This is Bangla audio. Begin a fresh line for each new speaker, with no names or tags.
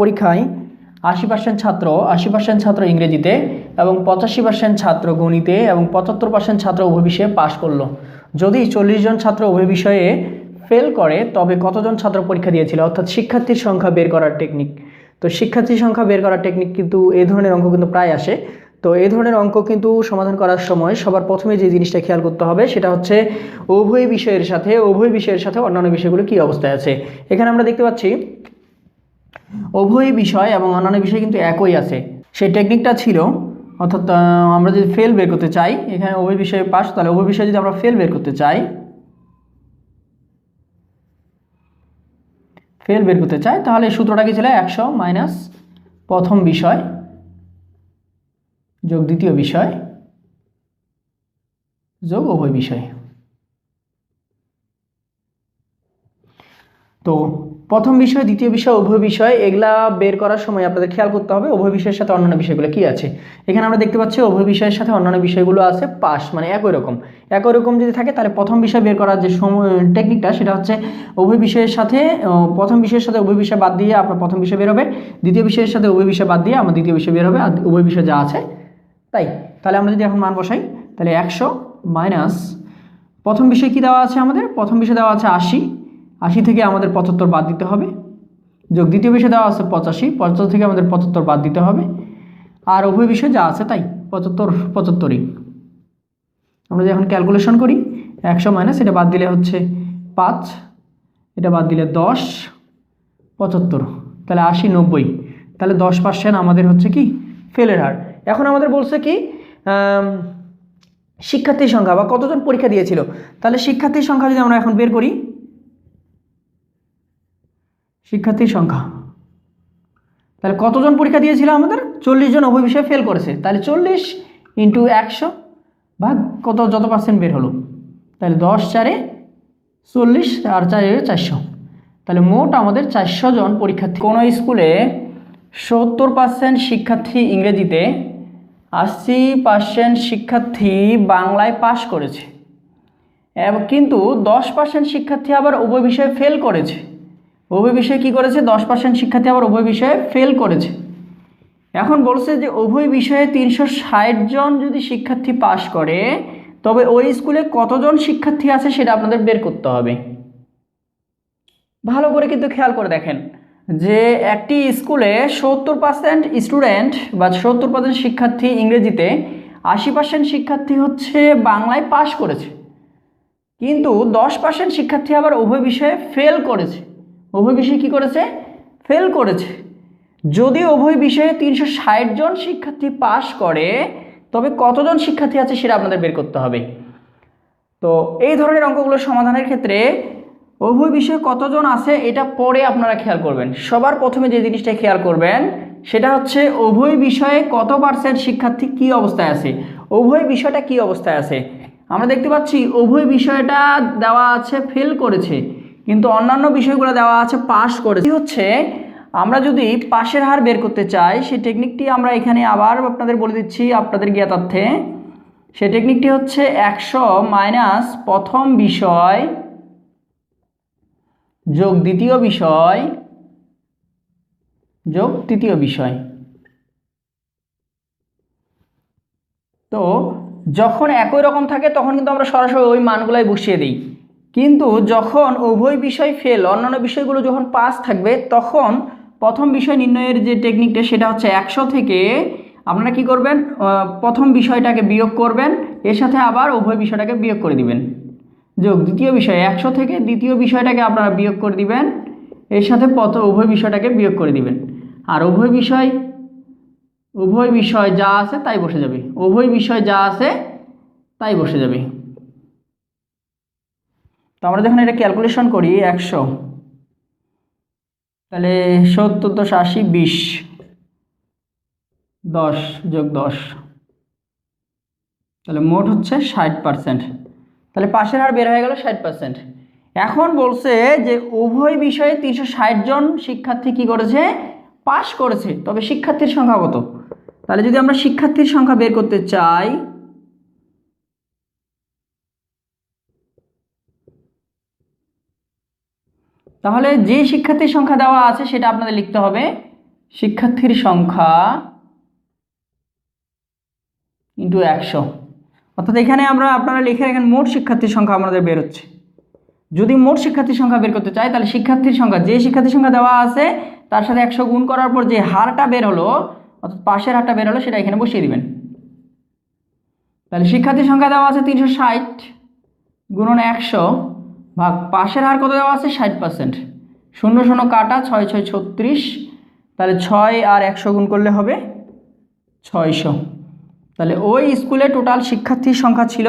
পরীক্ষায় আশি পার্সেন্ট ছাত্র, আশি পার্সেন্ট ছাত্র ইংরেজিতে এবং পঁচাশি পার্সেন্ট ছাত্র গণিতে এবং পঁচাত্তর পার্সেন্ট ছাত্র উভয় বিষয়ে পাশ করল। যদি চল্লিশ জন ছাত্র উভয় বিষয়ে ফেল করে, তবে কতজন ছাত্র পরীক্ষা দিয়েছিল? অর্থাৎ শিক্ষার্থীর সংখ্যা বের করার টেকনিক তো শিক্ষার্থীর সংখ্যা বের করার টেকনিক কিন্তু এই ধরনের অঙ্ক কিন্তু প্রায় আসে। তো এই ধরনের অঙ্ক কিন্তু সমাধান করার সময় সবার প্রথমে যে জিনিসটা খেয়াল করতে হবে, সেটা হচ্ছে উভয় বিষয়ের সাথে, উভয় বিষয়ের সাথে অন্যান্য বিষয়গুলো কী অবস্থায় আছে। এখানে আমরা দেখতে পাচ্ছি উভয় বিষয় এবং অন্যান্য বিষয় কিন্তু একই আছে। সেই টেকনিকটা ছিল, অর্থাৎ আমরা যদি ফেল বের করতে চাই, এখানে উভয় বিষয়ে পাস, তাহলে উভয় বিষয়ে যদি আমরা ফেল বের করতে চাই ফেল বের করতে চাই, তাহলে সূত্রটা কি ছিল? একশো মাইনাস প্রথম বিষয় যোগ দ্বিতীয় বিষয় যোগ উভয় বিষয়। তো প্রথম বিষয়, দ্বিতীয় বিষয়, উভয় বিষয়, এগুলা বের করার সময় আপনাদের খেয়াল করতে হবে, উভয় বিষয়ের সাথে অন্যান্য বিষয়গুলো কি আছে? এখানে আমরা দেখতে পাচ্ছি উভয় বিষয়ের সাথে অন্যান্য বিষয়গুলো আছে পাস মানে একই রকম। একই রকম যদি থাকে, তাহলে প্রথম বিষয় বের করার যে সময় টেকনিকটা সেটা হচ্ছে উভয় বিষয়ের সাথে প্রথম বিষয়ের সাথে উভয় বিষয় বাদ দিয়ে আপনার প্রথম বিষয় বের হবে, দ্বিতীয় বিষয়ের সাথে উভয় বিষয় বাদ দিয়ে আমার দ্বিতীয় বিষয় বের হবে, আর উভয় বিষয় যা আছে, তাই। তাহলে আমরা যদি এখন মান বসাই, তাহলে একশো মাইনাস, প্রথম বিষয় কি দেওয়া আছে আমাদের? প্রথম বিষয় দেওয়া আছে আশি আশি থেকে আমাদের পঁচাত্তর বাদ দিতে হবে। যোগ দ্বিতীয় বিষয় দেওয়া আছে পঁচাশি, পঁচাত্তর থেকে আমাদের পঁচাত্তর বাদ দিতে হবে। আর উভয় বিষয় যা আছে তাই, পঁচাত্তর, পঁচাত্তরই। আমরা যখন ক্যালকুলেশন করি, একশো মাইনাস এটা বাদ দিলে হচ্ছে পাঁচ, এটা বাদ দিলে দশ, পঁচাত্তর। তাহলে আশি, নব্বই। তাহলে দশ পার্সেন্ট আমাদের হচ্ছে কি? ফেলের হার। এখন আমাদের বলছে কি শিক্ষার্থীর সংখ্যা বা কতজন পরীক্ষা দিয়েছিল? তাহলে শিক্ষার্থীর সংখ্যা যদি আমরা এখন বের করি শিক্ষার্থীর সংখ্যা। তাহলে কতজন পরীক্ষা দিয়েছিল আমাদের? চল্লিশ জন উভয় বিষয়ে ফেল করেছে। তাহলে চল্লিশ ইন্টু একশো ভাগ কত? যত পার্সেন্ট বের হলো। তাহলে দশ চারে চল্লিশ আর চারে চারশো। তাহলে মোট আমাদের চারশো জন পরীক্ষার্থী। কোনো স্কুলে সত্তর পার্সেন্ট শিক্ষার্থী ইংরেজিতে, আশি পার্সেন্ট শিক্ষার্থী বাংলায় পাশ করেছে। কিন্তু দশ পার্সেন্ট শিক্ষার্থী আবার উভয় বিষয়ে ফেল করেছে। উভয় বিষয়ে কী করেছে? দশ পার্সেন্ট শিক্ষার্থী আবার উভয় বিষয়ে ফেল করেছে। এখন বলছে যে উভয় বিষয়ে তিনশো ষাট জন যদি শিক্ষার্থী পাশ করে, তবে ওই স্কুলে কতজন শিক্ষার্থী আছে সেটা আপনাদের বের করতে হবে। ভালো করে কিন্তু খেয়াল করে দেখেন যে একটি স্কুলে সত্তর পার্সেন্ট স্টুডেন্ট বা সত্তর পার্সেন্ট শিক্ষার্থী ইংরেজিতে, আশি পার্সেন্ট শিক্ষার্থী হচ্ছে বাংলায় পাশ করেছে। কিন্তু দশ পার্সেন্ট শিক্ষার্থী আবার উভয় বিষয়ে ফেল করেছে। উভয় বিষয়ে কী করেছে? ফেল করেছে। যদি উভয় বিষয়ে তিনশো ষাট জন শিক্ষার্থী পাশ করে, তবে কতজন শিক্ষার্থী আছে সেটা আপনাদের বের করতে হবে। তো এই ধরনের অঙ্কগুলো সমাধানের ক্ষেত্রে উভয় বিষয়ে কতজন আছে এটা পরে আপনারা খেয়াল করবেন। সবার প্রথমে যে জিনিসটা খেয়াল করবেন, সেটা হচ্ছে উভয় বিষয়ে কত পার্সেন্ট শিক্ষার্থী কী অবস্থায় আছে? উভয় বিষয়টা কী অবস্থায় আছে? আমরা দেখতে পাচ্ছি উভয় বিষয়টা দেওয়া আছে ফেল করেছে। কিন্তু অন্যান্য বিষয়গুলো দেওয়া আছে পাস করে। হচ্ছে, আমরা যদি পাশের হার বের করতে চাই, সেই টেকনিকটি আমরা এখানে আবার আপনাদের বলে দিচ্ছি আপনাদের জ্ঞাতার্থে। সে টেকনিকটি হচ্ছে একশো মাইনাস প্রথম বিষয় যোগ দ্বিতীয় বিষয় যোগ তৃতীয় বিষয়। তো যখন একই রকম থাকে, তখন কিন্তু আমরা সরাসরি ওই মানগুলাই বসিয়ে দিই। কিন্তু যখন উভয় বিষয় ফেল অন্যান্য বিষয়গুলো যখন পাস থাকবে, তখন প্রথম বিষয় নির্ণয়ের যে টেকনিকটা সেটা হচ্ছে একশো থেকে আপনারা কি করবেন? প্রথম বিষয়টাকে বিয়োগ করবেন, এর সাথে আবার উভয় বিষয়টাকে বিয়োগ করে দিবেন। যোগ, দ্বিতীয় বিষয়, একশো থেকে দ্বিতীয় বিষয়টাকে আপনারা বিয়োগ করে দিবেন, এর সাথে প্রথম উভয় বিষয়টাকে বিয়োগ করে দিবেন। আর উভয় বিষয় উভয় বিষয় যা আছে তাই বসে যাবে। উভয় বিষয় যা আছে তাই বসে যাবে। তো আমরা যখন এটা ক্যালকুলেশন করি, একশো, তাহলে সত্তর দশ আশি বিশ, দশ যোগ দশ, তাহলে মোট হচ্ছে ষাট পার্সেন্ট তাহলে পাশের হার বের হয়ে গেল ষাট পার্সেন্ট এখন বলছে যে উভয় বিষয়ে তিনশো ষাট জন শিক্ষার্থী কি করেছে? পাশ করেছে, তবে শিক্ষার্থীর সংখ্যা কত? তাহলে যদি আমরা শিক্ষার্থীর সংখ্যা বের করতে চাই তাহলে যে শিক্ষার্থীর সংখ্যা দেওয়া আছে সেটা আপনাদের লিখতে হবে। শিক্ষার্থীর সংখ্যা ইন্টু একশো। অর্থাৎ এখানে আমরা, আপনারা লিখে রাখেন, মোট শিক্ষার্থীর সংখ্যা আমাদের বের হচ্ছে। যদি মোট শিক্ষার্থীর সংখ্যা বের করতে চাই, তাহলে শিক্ষার্থীর সংখ্যা, যে শিক্ষার্থীর সংখ্যা দেওয়া আছে, তার সাথে একশো গুণ করার পর যে হারটা বের হলো, অর্থাৎ পাশের হারটা বের হলো, সেটা এখানে বসিয়ে দিবেন। তাহলে শিক্ষার্থীর সংখ্যা দেওয়া আছে তিনশো ষাট, গুণন একশো ভাগ, পাশের হার কত দেওয়া আছে? ষাট পার্সেন্ট শূন্য শূন্য কাটা, ছয় ছয় ছত্রিশ। তাহলে ছয় আর একশো গুণ করলে হবে ছয়শো। তাহলে ওই স্কুলে টোটাল শিক্ষার্থীর সংখ্যা ছিল